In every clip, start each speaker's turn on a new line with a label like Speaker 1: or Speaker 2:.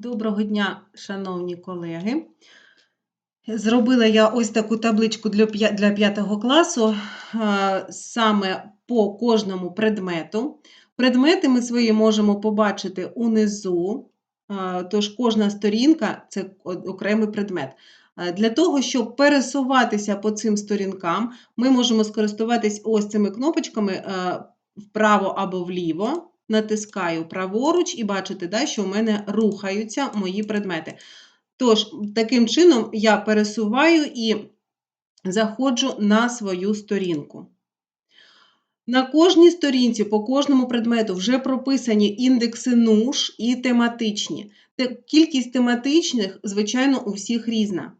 Speaker 1: Доброго дня, шановні колеги. Зробила я ось таку табличку для п'я- 5 класу е, саме по кожному предмету. Предмети ми свої можемо побачити унизу, е, тож кожна сторінка це окремий предмет. Е, Для того, щоб пересуватися по цим сторінкам, ми можемо скористуватись ось цими кнопочками вправо або вліво. Натискаю праворуч і бачите, да, що в мене рухаються мої предмети. Тож, таким чином я пересуваю і заходжу на свою сторінку. На кожній сторінці по кожному предмету вже прописані індекси нуж і тематичні. Кількість тематичних, звичайно, у всіх різна.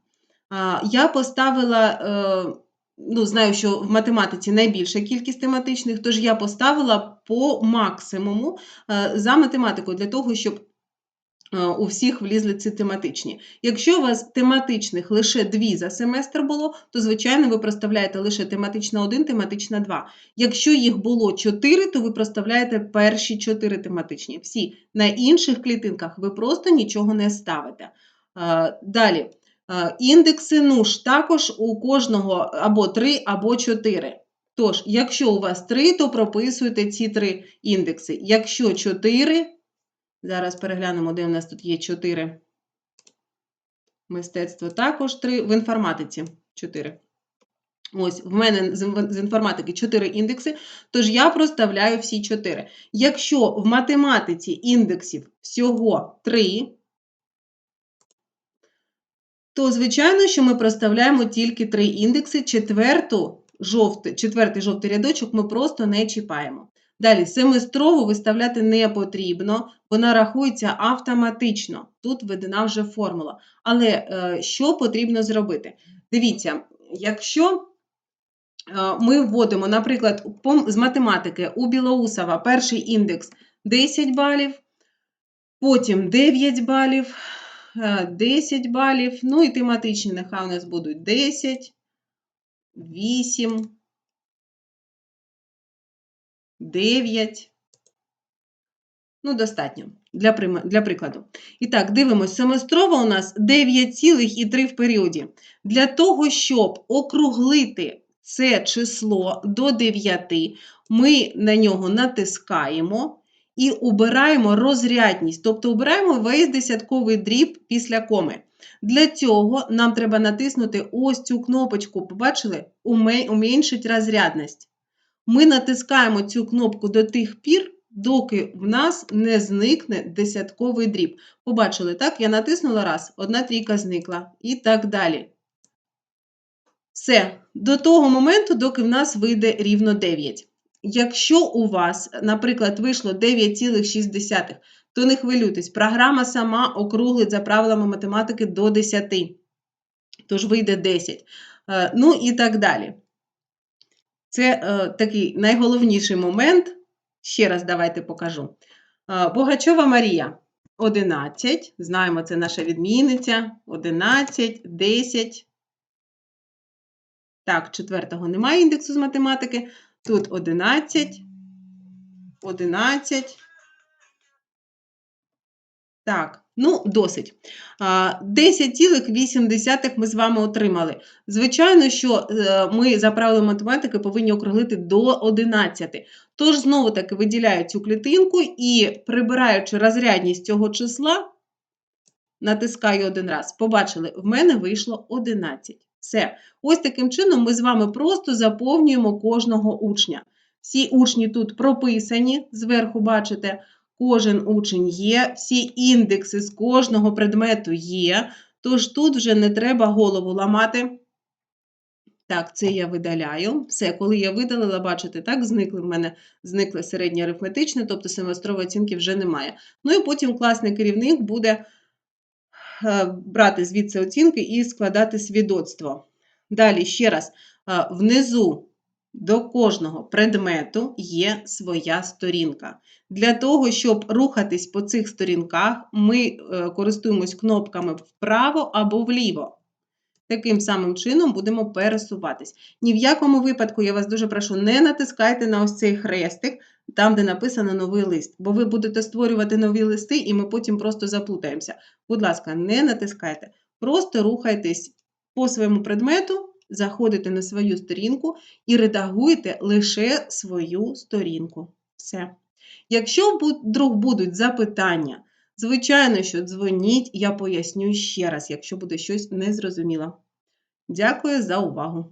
Speaker 1: Я поставила, е, ну, знаю, що в математиці найбільша кількість тематичних, тож я поставила по максимуму е, за математикою для того, щоб е, у всіх влізли ці тематичні. Якщо у вас тематичних лише дві за семестр було, то, звичайно, ви проставляєте лише тематична 1, тематична 2. Якщо їх було 4, то ви проставляєте перші 4 тематичні. Всі на інших клітинках ви просто нічого не ставите. Е, Далі. Індекси нуж також у кожного або 3, або 4. Тож, якщо у вас 3, то прописуйте ці три індекси. Якщо 4, зараз переглянемо, де у нас тут є 4. Мистецтво також 3, в інформатиці 4. Ось, в мене з інформатики 4 індекси, тож я проставляю всі 4. Якщо в математиці індексів всього 3, то звичайно, що ми проставляємо тільки 3 індекси. Четверту, жовтий, четвертий жовтий рядочок ми просто не чіпаємо. Далі, семестрову виставляти не потрібно, вона рахується автоматично. Тут введена вже формула. Але е, що потрібно зробити? Дивіться, якщо е, ми вводимо, наприклад, з математики у Білоусова перший індекс 10 балів, потім 9 балів, е, 10 балів, ну і тематичні нехай у нас будуть 10, 8, 9. Ну, достатньо для, для прикладу. І так, дивимось, семестрова у нас 9,3 в періоді. Для того, щоб округлити це число до 9, ми на нього натискаємо і обираємо розрядність, тобто обираємо весь десятковий дріб після коми. Для цього нам треба натиснути ось цю кнопочку, побачили? Уме- Уменьшить розрядність. Ми натискаємо цю кнопку до тих пір, доки в нас не зникне десятковий дріб. Побачили, так? Я натиснула раз, одна трійка зникла і так далі. Все, до того моменту, доки в нас вийде рівно 9. Якщо у вас, наприклад, вийшло 9,6, то не хвилюйтесь, програма сама округлить за правилами математики до 10. Тож вийде 10. Е, Ну і так далі. Це е, такий найголовніший момент. Ще раз давайте покажу. Е, Богачова Марія 11. Знаємо, це наша відмінниця. 11, 10. Так, четвертого немає індексу з математики. Тут 11, 11. Так, ну, досить. 10,8 ми з вами отримали. Звичайно, що е, ми за правилами математики повинні округлити до 11. Тож, знову таки, виділяю цю клітинку і, прибираючи розрядність цього числа, натискаю один раз. Побачили, в мене вийшло 11. Все. Ось таким чином ми з вами просто заповнюємо кожного учня. Всі учні тут прописані, зверху бачите, кожен учень є, всі індекси з кожного предмету є, тож тут вже не треба голову ламати. Так, це я видаляю. Все, коли я видалила, бачите, так, зникли в мене зникли середнє арифметичне, тобто семестрової оцінки вже немає. Ну і потім класний керівник буде е, брати звідси оцінки і складати свідоцтво. Далі ще раз, е, внизу до кожного предмету є своя сторінка. Для того, щоб рухатись по цих сторінках, ми е, користуємось кнопками вправо або вліво. Таким самим чином будемо пересуватись. Ні в якому випадку, я вас дуже прошу, не натискайте на ось цей хрестик, там, де написано новий лист, бо ви будете створювати нові листи, і ми потім просто заплутаємося. Будь ласка, не натискайте. Просто рухайтесь по своєму предмету, заходите на свою сторінку і редагуєте лише свою сторінку. Все. Якщо вдруг будуть запитання, звичайно, що дзвоніть, я поясню ще раз, якщо буде щось незрозуміло. Дякую за увагу!